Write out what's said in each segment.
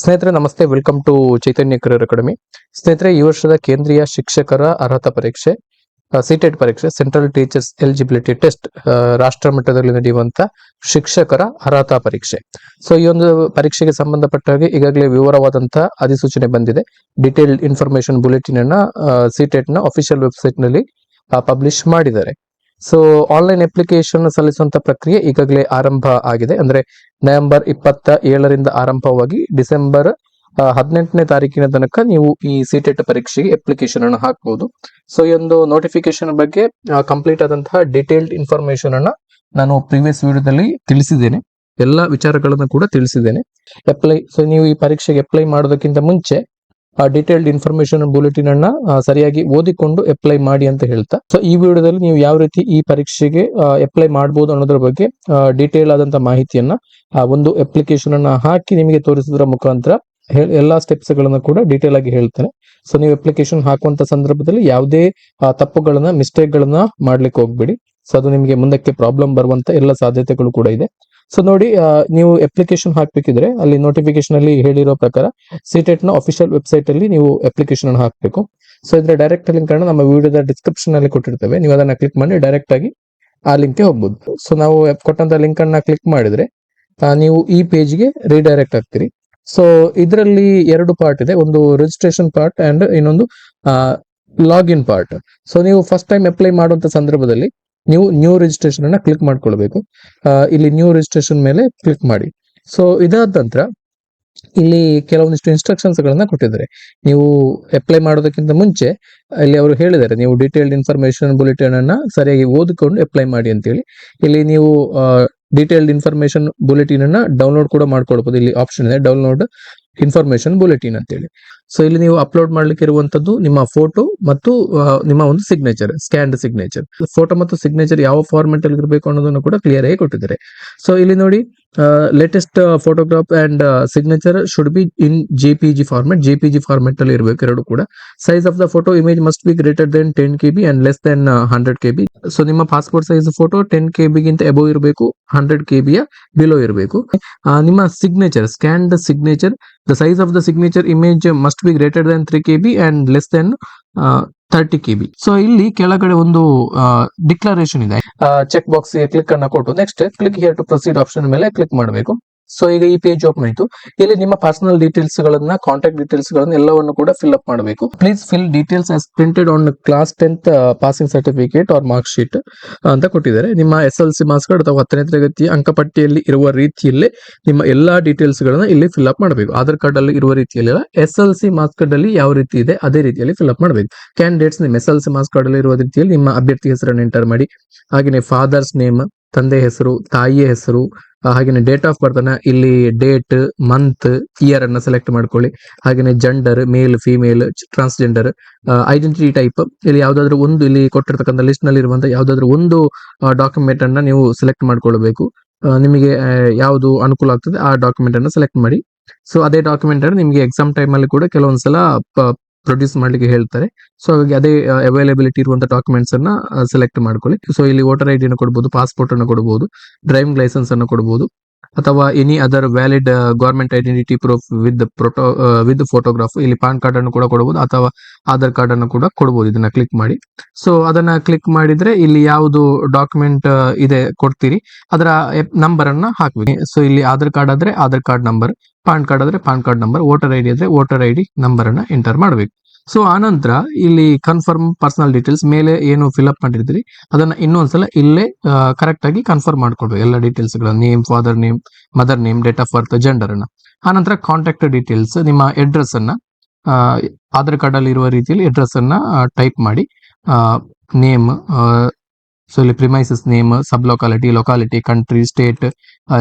ಸ್ನೇಹಿತರೆ, ನಮಸ್ತೆ. Welcome to Chaitanya career academy ಸ್ನೇಹಿತರೆ, ಈ ವರ್ಷದ ಕೇಂದ್ರೀಯ ಶಿಕ್ಷಕರ ಅರ್ಹತಾ ಪರೀಕ್ಷೆ ಸಿಟೆಟ್ ಪರೀಕ್ಷೆ ಸೆಂಟ್ರಲ್ ಟೀಚರ್ಸ್ ಎಲಿಜಿಬಿಲಿಟಿ ಟೆಸ್ಟ್ ರಾಷ್ಟ್ರ ಮಟ್ಟದಲ್ಲಿ ನಡೆಯುವಂತ ಶಿಕ್ಷಕರ ಅರ್ಹತಾ ಪರೀಕ್ಷೆ. ಸೊ ಈ ಒಂದು ಪರೀಕ್ಷೆಗೆ ಸಂಬಂಧಪಟ್ಟ ಹಾಗೆ ಈಗಾಗಲೇ ವಿವರವಾದಂತಹ ಅಧಿಸೂಚನೆ ಬಂದಿದೆ. ಡಿಟೇಲ್ಡ್ ಇನ್ಫಾರ್ಮೇಶನ್ ಬುಲೆಟಿನ್ ಅನ್ನ ಸಿಟೆಟ್ನ ಅಫಿಷಿಯಲ್ ವೆಬ್ಸೈಟ್ನಲ್ಲಿ ಪಬ್ಲಿಷ್ ಮಾಡಿದ್ದಾರೆ. ಸೊ ಆನ್ಲೈನ್ ಅಪ್ಲಿಕೇಶನ್ ಸಲ್ಲಿಸುವಂತ ಪ್ರಕ್ರಿಯೆ ಈಗಾಗಲೇ ಆರಂಭ ಆಗಿದೆ. ಅಂದ್ರೆ ನವೆಂಬರ್ ಇಪ್ಪತ್ತ ಏಳರಿಂದ ಆರಂಭವಾಗಿ ಡಿಸೆಂಬರ್ ಹದಿನೆಂಟನೇ ತಾರೀಕಿನ ತನಕ ನೀವು ಈ ಸಿಟೆಟ್ ಪರೀಕ್ಷೆಗೆ ಅಪ್ಲಿಕೇಶನ್ ಅನ್ನು ಹಾಕಬಹುದು ಸೊ ಈ ಒಂದು ನೋಟಿಫಿಕೇಶನ್ ಬಗ್ಗೆ ಕಂಪ್ಲೀಟ್ ಆದಂತಹ ಡೀಟೇಲ್ಡ್ ಇನ್ಫಾರ್ಮೇಶನ್ ಅನ್ನ ನಾನು ಪ್ರೀವಿಯಸ್ ವಿಡಿಯೋದಲ್ಲಿ ತಿಳಿಸಿದ್ದೇನೆ. ಎಲ್ಲ ವಿಚಾರಗಳನ್ನು ಕೂಡ ತಿಳಿಸಿದ್ದೇನೆ. ಅಪ್ಲೈ ಸೊ ನೀವು ಈ ಪರೀಕ್ಷೆಗೆ ಅಪ್ಲೈ ಮಾಡೋದಕ್ಕಿಂತ ಮುಂಚೆ ಆ ಡಿಟೇಲ್ಡ್ ಇನ್ಫಾರ್ಮೇಶನ್ ಬುಲೆಟಿನ್ ಅನ್ನ ಸರಿಯಾಗಿ ಓದಿಕೊಂಡು ಅಪ್ಲೈ ಮಾಡಿ ಅಂತ ಹೇಳ್ತಾ. ಸೊ ಈ ವಿಡಿಯೋದಲ್ಲಿ ನೀವು ಯಾವ ರೀತಿ ಈ ಪರೀಕ್ಷೆಗೆ ಅಪ್ಲೈ ಮಾಡಬಹುದು ಅನ್ನೋದ್ರ ಬಗ್ಗೆ ಡೀಟೇಲ್ ಆದಂತ ಮಾಹಿತಿಯನ್ನ ಒಂದು ಅಪ್ಲಿಕೇಶನ್ ಅನ್ನ ಹಾಕಿ ನಿಮಗೆ ತೋರಿಸಿದ್ರ ಮುಖಾಂತರ ಎಲ್ಲಾ ಸ್ಟೆಪ್ಸ್ ಗಳನ್ನ ಕೂಡ ಡೀಟೇಲ್ ಆಗಿ ಹೇಳ್ತೇನೆ. ಸೊ ನೀವು ಅಪ್ಲಿಕೇಶನ್ ಹಾಕುವಂತ ಸಂದರ್ಭದಲ್ಲಿ ಯಾವುದೇ ತಪ್ಪುಗಳನ್ನ ಮಿಸ್ಟೇಕ್ ಗಳನ್ನ ಮಾಡ್ಲಿಕ್ಕೆ ಹೋಗ್ಬೇಡಿ. ಸೊ ಅದು ನಿಮಗೆ ಮುಂದಕ್ಕೆ ಪ್ರಾಬ್ಲಮ್ ಬರುವಂತ ಎಲ್ಲ ಸಾಧ್ಯತೆಗಳು ಕೂಡ ಇದೆ. ಸೊ ನೋಡಿ ನೀವು ಅಪ್ಲಿಕೇಶನ್ ಹಾಕ್ಬೇಕಿದ್ರೆ ಅಲ್ಲಿ ನೋಟಿಫಿಕೇಶನ್ ಅಲ್ಲಿ ಹೇಳಿರೋ ಪ್ರಕಾರ ಸಿಟೆಟ್ನ ಅಫಿಷಿಯಲ್ ವೆಬ್ಸೈಟ್ ಅಲ್ಲಿ ನೀವು ಅಪ್ಲಿಕೇಶನ್ ಅನ್ನು ಹಾಕಬೇಕು. ಸೊ ಇದ್ರೆ ಡೈರೆಕ್ಟ್ ಲಿಂಕ್ ಅನ್ನು ನಮ್ಮ ವಿಡಿಯೋದ ಡಿಸ್ಕ್ರಿಪ್ಷನ್ ಅಲ್ಲಿ ಕೊಟ್ಟಿರ್ತೇವೆ. ನೀವು ಅದನ್ನ ಕ್ಲಿಕ್ ಮಾಡಿ ಡೈರೆಕ್ಟ್ ಆಗಿ ಆ ಲಿಂಕ್ ಹೋಗ್ಬೋದು. ಸೊ ನಾವು ಕೊಟ್ಟಂತ ಲಿಂಕ್ ಅನ್ನ ಕ್ಲಿಕ್ ಮಾಡಿದ್ರೆ ನೀವು ಈ ಪೇಜ್ಗೆ ರೀಡೈರೆಕ್ಟ್ ಆಗ್ತೀರಿ. ಸೊ ಇದರಲ್ಲಿ ಎರಡು ಪಾರ್ಟ್ ಇದೆ. ಒಂದು ರಿಜಿಸ್ಟ್ರೇಷನ್ ಪಾರ್ಟ್ ಅಂಡ್ ಇನ್ನೊಂದು ಲಾಗಿನ್ ಪಾರ್ಟ್ ಸೊ ನೀವು ಫಸ್ಟ್ ಟೈಮ್ ಅಪ್ಲೈ ಮಾಡುವಂತ ಸಂದರ್ಭದಲ್ಲಿ ನೀವು ನ್ಯೂ ರಿಜಿಸ್ಟ್ರೇಷನ್ ಅನ್ನ ಕ್ಲಿಕ್ ಮಾಡ್ಕೊಳ್ಬೇಕು. ಇಲ್ಲಿ ನ್ಯೂ ರಿಜಿಸ್ಟ್ರೇಷನ್ ಮೇಲೆ ಕ್ಲಿಕ್ ಮಾಡಿ. ಸೊ ಇದಾದ ನಂತರ ಇಲ್ಲಿ ಕೆಲವೊಂದಿಷ್ಟು ಇನ್ಸ್ಟ್ರಕ್ಷನ್ಸ್ ಗಳನ್ನ ಕೊಟ್ಟಿದ್ದಾರೆ. ನೀವು ಅಪ್ಲೈ ಮಾಡೋದಕ್ಕಿಂತ ಮುಂಚೆ ಇಲ್ಲಿ ಅವರು ಹೇಳಿದ್ದಾರೆ, ನೀವು ಡೀಟೇಲ್ಡ್ ಇನ್ಫಾರ್ಮೇಶನ್ ಬುಲೆಟಿನ್ ಅನ್ನ ಸರಿಯಾಗಿ ಓದಿಕೊಂಡು ಅಪ್ಲೈ ಮಾಡಿ ಅಂತೇಳಿ. ಇಲ್ಲಿ ನೀವು ಡೀಟೇಲ್ಡ್ ಇನ್ಫಾರ್ಮೇಶನ್ ಬುಲೆಟಿನ್ ಅನ್ನ ಡೌನ್ಲೋಡ್ ಕೂಡ ಮಾಡ್ಕೊಳ್ಬಹುದು ಇಲ್ಲಿ ಆಪ್ಷನ್ ಇದೆ ಡೌನ್ಲೋಡ್ ಇನ್ಫಾರ್ಮೇಶನ್ ಬುಲೆಟಿನ್ ಅಂತೇಳಿ. ಸೊ ಇಲ್ಲಿ ನೀವು ಅಪ್ಲೋಡ್ ಮಾಡ್ಲಿಕ್ಕೆ ಇರುವಂತದ್ದು ನಿಮ್ಮ ಫೋಟೋ ಮತ್ತು ನಿಮ್ಮ ಒಂದು ಸಿಗ್ನೇಚರ್ ಸ್ಕ್ಯಾನ್ಡ್ ಸಿಗ್ನೇಚರ್ ಫೋಟೋ ಮತ್ತು ಸಿಗ್ನೇಚರ್ ಯಾವ ಫಾರ್ಮೆಟ್ ಅಲ್ಲಿ ಇರಬೇಕು ಅನ್ನೋದನ್ನು ಕೂಡ ಕ್ಲಿಯರ್ ಆಗಿ ಕೊಟ್ಟಿದ್ದಾರೆ. ಸೊ ಇಲ್ಲಿ ನೋಡಿ latest photograph and signature should be in J P G format J P G format ಅಲ್ಲಿ ಇರಬೇಕು ಎರಡು ಕೂಡ. Size of the photo image must be greater than ten K B and less than hundred K B so ನಿಮ್ಮ passport size photo ten K ಬಿಗಿಂತ above ಇರಬೇಕು hundred K ಬಿಯ below ಇರಬೇಕು. ನಿಮ್ಮ signature scanned signature the size of the signature image must be greater than three K B and less than thirty K B so ಇಲ್ಲಿ ಕೆಳಗಡೆ ಒಂದು declaration ಇದೆ. Check box click ಅನ್ನ ಕೊಟ್ಟು next click here to proceed option ಮೇಲೆ click ಮಾಡಬೇಕು. So ಈಗ ಈ ಪೇಜ್ ಓಪನ್ ಆಯ್ತು. ಇಲ್ಲಿ ನಿಮ್ಮ ಪರ್ಸನಲ್ ಡೀಟೇಲ್ಸ್ ಗಳನ್ನ ಕಾಂಟ್ಯಾಕ್ಟ್ ಡೀಟೇಲ್ಸ್ ಗಳನ್ನ ಎಲ್ಲವನ್ನು ಕೂಡ ಫಿಲ್ ಅಪ್ ಮಾಡಬೇಕು. Please fill details as printed on class tenth passing certificate or mark sheet ಅಂತ ಕೊಟ್ಟಿದ್ದಾರೆ. ನಿಮ್ಮ S L C marks card ಅಥವಾ ಹತ್ತನೇ ತರಗತಿ ಅಂಕಪಟ್ಟಿಯಲ್ಲಿ ಇರುವ ರೀತಿಯಲ್ಲೇ ನಿಮ್ಮ ಎಲ್ಲಾ ಡೀಟೇಲ್ಸ್ ಗಳನ್ನ ಇಲ್ಲಿ ಫಿಲ್ ಅಪ್ ಮಾಡಬೇಕು. ಆಧಾರ್ ಕಾರ್ಡ್ ಅಲ್ಲಿ ಇರುವ ರೀತಿಯಲ್ಲಿ S L C marks card ಅಲ್ಲಿ ಯಾವ ರೀತಿ ಇದೆ, ಅದೇ ರೀತಿಯಲ್ಲಿ ಫಿಲ್ ಅಪ್ ಮಾಡಬೇಕು. ಕ್ಯಾಂಡಿಡೇಟ್ಸ್ ನಿಮ್ಮ S L C marks card ಅಲ್ಲಿ ಇರುವ ರೀತಿಯಲ್ಲಿ ನಿಮ್ಮ ಅಭ್ಯರ್ಥಿ ಹೆಸರನ್ನು ಎಂಟರ್ ಮಾಡಿ. ಹಾಗೆಯೇ ಫಾದರ್ಸ್ ನೇಮ್ ತಂದೆ ಹೆಸರು ತಾಯಿಯ ಹೆಸರು ಆ, ಹಾಗೇನೆ ಡೇಟ್ ಆಫ್ ಬರ್ತ್ ಅನ್ನ ಇಲ್ಲಿ ಡೇಟ್ ಮಂತ್ ಇಯರ್ ಅನ್ನ ಸೆಲೆಕ್ಟ್ ಮಾಡ್ಕೊಳ್ಳಿ. ಹಾಗೇನೆ gender male female transgender identity type ಇಲ್ಲಿ ಯಾವ್ದಾದ್ರು ಒಂದು ಇಲ್ಲಿ ಕೊಟ್ಟಿರ್ತಕ್ಕಂಥ ಲಿಸ್ಟ್ನಲ್ಲಿ ಇರುವಂತಹ ಯಾವ್ದಾದ್ರು ಒಂದು ಡಾಕ್ಯುಮೆಂಟ್ ಅನ್ನ ನೀವು ಸೆಲೆಕ್ಟ್ ಮಾಡ್ಕೊಳ್ಬೇಕು. ನಿಮಗೆ ಯಾವುದು ಅನುಕೂಲ ಆಗ್ತದೆ ಆ ಡಾಕ್ಯುಮೆಂಟ್ ಅನ್ನ ಸೆಲೆಕ್ಟ್ ಮಾಡಿ. ಸೊ ಅದೇ ಡಾಕ್ಯುಮೆಂಟ್ ಅನ್ನು ನಿಮಗೆ ಎಕ್ಸಾಮ್ ಟೈಮ್ ಅಲ್ಲಿ ಕೂಡ ಕೆಲವೊಂದ್ಸಲ ಪ್ರೊಡ್ಯೂಸ್ ಮಾಡ್ಲಿಕ್ಕೆ ಹೇಳ್ತಾರೆ. ಸೊ ಹಾಗಾಗಿ ಅದೇ ಅವೈಲೇಬಿಲಿಟಿ ಇರುವಂತ ಡಾಕ್ಯುಮೆಂಟ್ಸ್ ಅನ್ನ ಸೆಲೆಕ್ಟ್ ಮಾಡ್ಕೊಳ್ಳಿ. ಸೊ ಇಲ್ಲಿ ವೋಟರ್ ಐಡಿ ಅನ್ನು ಕೊಡಬಹುದು ಪಾಸ್ಪೋರ್ಟ್ ಅನ್ನು ಕೊಡಬಹುದು ಡ್ರೈವಿಂಗ್ ಲೈಸೆನ್ಸ್ ಅನ್ನು ಕೊಡಬಹುದು ಅಥವಾ any other valid government identity proof with proto with photograph ಇಲ್ಲಿ ಪಾನ್ ಕಾರ್ಡ್ ಅನ್ನು ಕೂಡ ಕೊಡಬಹುದು ಅಥವಾ ಆಧಾರ್ ಕಾರ್ಡ್ ಅನ್ನು ಕೂಡ ಕೊಡಬಹುದು. ಇದನ್ನ ಕ್ಲಿಕ್ ಮಾಡಿ. ಸೊ ಅದನ್ನ ಕ್ಲಿಕ್ ಮಾಡಿದ್ರೆ ಇಲ್ಲಿ ಯಾವುದು ಡಾಕ್ಯುಮೆಂಟ್ ಇದೆ ಕೊಡ್ತೀರಿ, ಅದರ ನಂಬರ್ ಅನ್ನ ಹಾಕ್ಬೇಕು. ಸೊ ಇಲ್ಲಿ ಆಧಾರ್ ಕಾರ್ಡ್ ಆದ್ರೆ Aadhaar card number PAN card ಆದ್ರೆ PAN card number voter ID ಆದ್ರೆ ವೋಟರ್ ಐಡಿ ನಂಬರ್ ಅನ್ನ ಎಂಟರ್ ಮಾಡಬೇಕು. ಸೊ ಆನಂತರ ಇಲ್ಲಿ ಕನ್ಫರ್ಮ್ ಪರ್ಸನಲ್ ಡೀಟೇಲ್ಸ್ ಮೇಲೆ ಏನು ಫಿಲ್ ಅಪ್ ಮಾಡಿರ್ತೀರಿ, ಅದನ್ನ ಇನ್ನೊಂದ್ಸಲ ಇಲ್ಲೇ ಕರೆಕ್ಟ್ ಆಗಿ ಕನ್ಫರ್ಮ್ ಮಾಡ್ಕೊಳ್ಬೇಕು ಎಲ್ಲ ಡೀಟೇಲ್ಸ್ಗಳ name father name mother name date of birth gender ಅನ್ನ. ಆನಂತರ ಕಾಂಟ್ಯಾಕ್ಟ್ ಡೀಟೇಲ್ಸ್ ನಿಮ್ಮ ಅಡ್ರೆಸ್ ಅನ್ನ ಆಧಾರ್ ಕಾರ್ಡ್ ಅಲ್ಲಿ ಇರುವ ರೀತಿಯಲ್ಲಿ ಅಡ್ರೆಸ್ ಅನ್ನ ಟೈಪ್ ಮಾಡಿ ನೇಮ್ ಸೊ ಇಲ್ಲಿ premises name sub locality locality country state